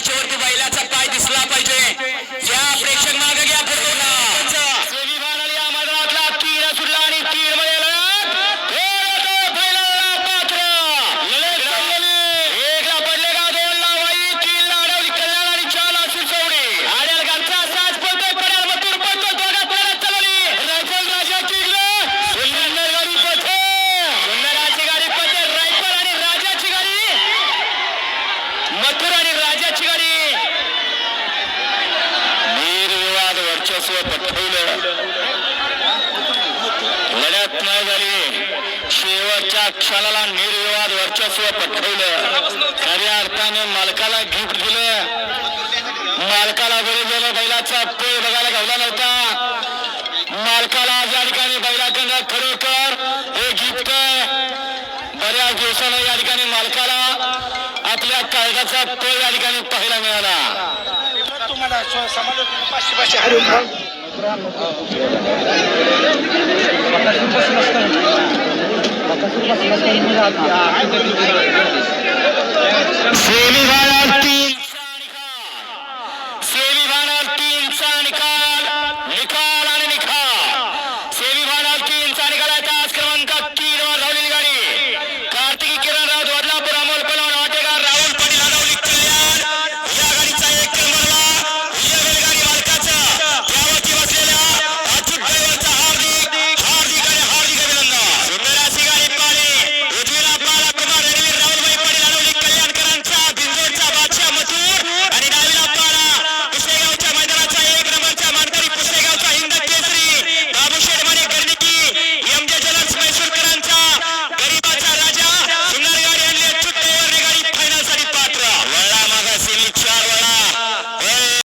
रेषेवरती बैलाचा पाय दिसला पाहिजे. निर्विवाद पटवलं लढ्यात न झाली. शेवटच्या क्षणाला निर्विवाद वर्चस्व पटवलं खऱ्या अर्थाने मालकाला गिफ्ट दिलं. मालकाला बरोबर बैलाचा पोय बघायला गावला नव्हता. मालकाला आज या ठिकाणी बैलाकडनं खरोखर हे गिफ्ट बऱ्याच दिवसानं या ठिकाणी मालकाला आपल्या कायद्याचा पोय या ठिकाणी पाहायला मिळाला. तुम्हाला समाजात पाचशे पाचशे हरवून